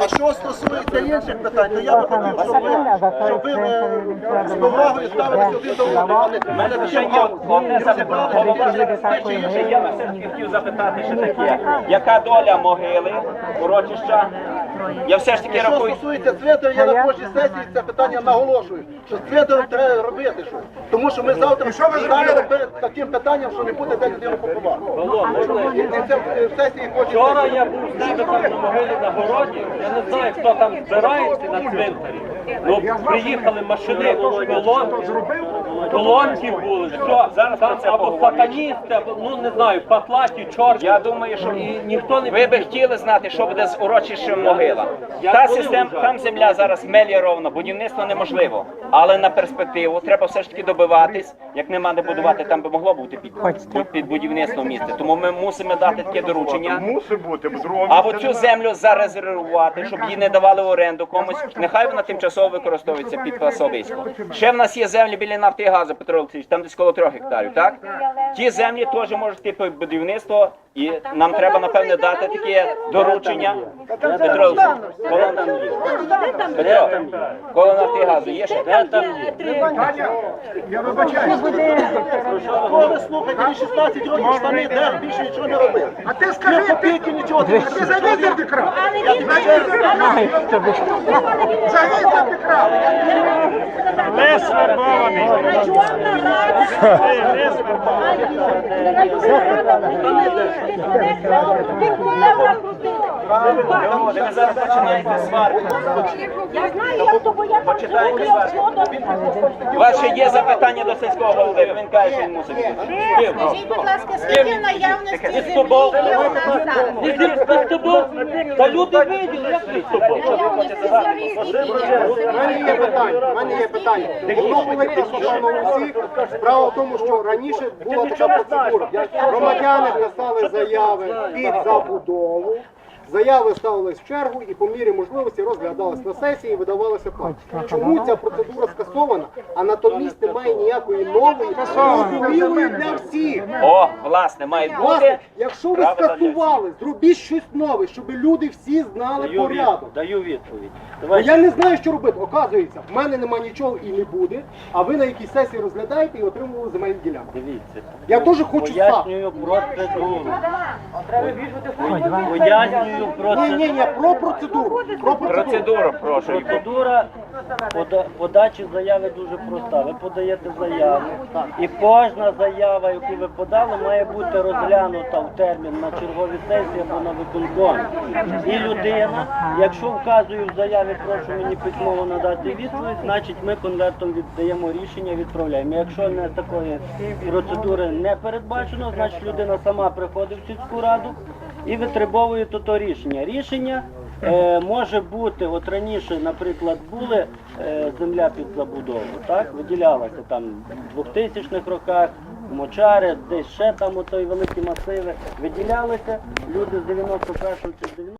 А що стосується інших питань, то я би хотів, щоб ви, щоб ви е, з повагою ставилися один до одного. а не- є одне запитання. Я все-таки хотів запитати, що таке. Яка доля могили, урочища? Я все ж таки Що рахую. стосується цвинтаря, я на кожній сесії це питання наголошую, що з цвинтарем треба робити щось. Тому що ми завтра станемо перед таким питанням, що не буде де людину поховати. І це в сесії хочеться. Вчора я був з ними там на могилі на городі. Я не знаю, хто там збирається на цвинтарі. Ну, приїхали машини, колонки, колонки були, все, Зараз там це або сатаністи, або, ну не знаю, патлаті, чорні. Я думаю, що І ніхто не ви би хотіли знати, що буде з урочищем могила. Я Та система, там земля зараз мелірована, будівництво неможливо. Але на перспективу треба все ж таки добиватись. Як нема де будувати, там би могло бути під, під будівництво місце. Тому ми мусимо дати таке доручення. Мусить бути, бо Або цю землю зарезервувати, щоб її не давали в оренду комусь. Нехай вона тимчасово використовується під пасовисько. Ще в нас є землі біля нафти газу, Петро Олексійович, там десь коло трьох гектарів, так? Ті землі теж можуть йти під будівництво, і нам треба, напевне, дати таке доручення. Петро коло там є. Петро, коло нафти і газу є ще? Де там є? Я вибачаюсь. Кого ви слухаєте, 16 років штани, де більше нічого не робили. А ти скажи, ти, Копійки нічого ти за вітер ти крав. За вітер ти крав. Лес вербований. Hayır. que Hayır. Hayır. Hayır. Hayır. Hayır. Hayır. Hayır. Ви зараз починаєте сварку. Я знаю, як то, бо я там живу, я всюди. У вас ще є запитання до сільського голови, він каже, що він мусить. Скажіть, будь ласка, скільки наявності землі є у нас зараз? Ні, ти з тобою? Та люди виділи, як ти з? У мене є питання. У мене є питання. Воно велике стосовно усіх. Справа в тому, що раніше була така процедура. Громадяни писали заяви під забудову. Заяви ставились в чергу і по мірі можливості розглядались на сесії і видавалися плати. Чому ця процедура скасована, а натомість немає ніякої нової, зрозумілої для всіх? О, власне, мають Власне, якщо ви скасували, зробіть щось нове, щоб люди всі знали Даю порядок. відповідь. Даю відповідь. Ну, я не знаю, що робити. Оказується, в мене нема нічого і не буде, а ви на якійсь сесії розглядаєте і отримували земельні ділянки. Дивіться. Я теж хочу сам. Пояснюю процедуру. Пояснюю процедуру. ні, ні, про процедуру. Про процедуру. Процедуру, прошу. Процедура пода- подачі заяви дуже проста. Ви подаєте заяву, і кожна заява, яку ви подали, має бути розглянута в термін на черговій сесії або на виконкомі. І людина, якщо вказую в заяві, прошу мені письмово надати відповідь, значить ми конвертом віддаємо рішення, відправляємо. Якщо не такої процедури не передбачено, значить людина сама приходить в сільську раду і витребовуєте то, рішення. Рішення е, може бути, от раніше, наприклад, були е, земля під забудову, так, виділялася там в 2000-х роках, мочари, десь ще там отой великі масиви, виділялися, люди з 91-го чи з 90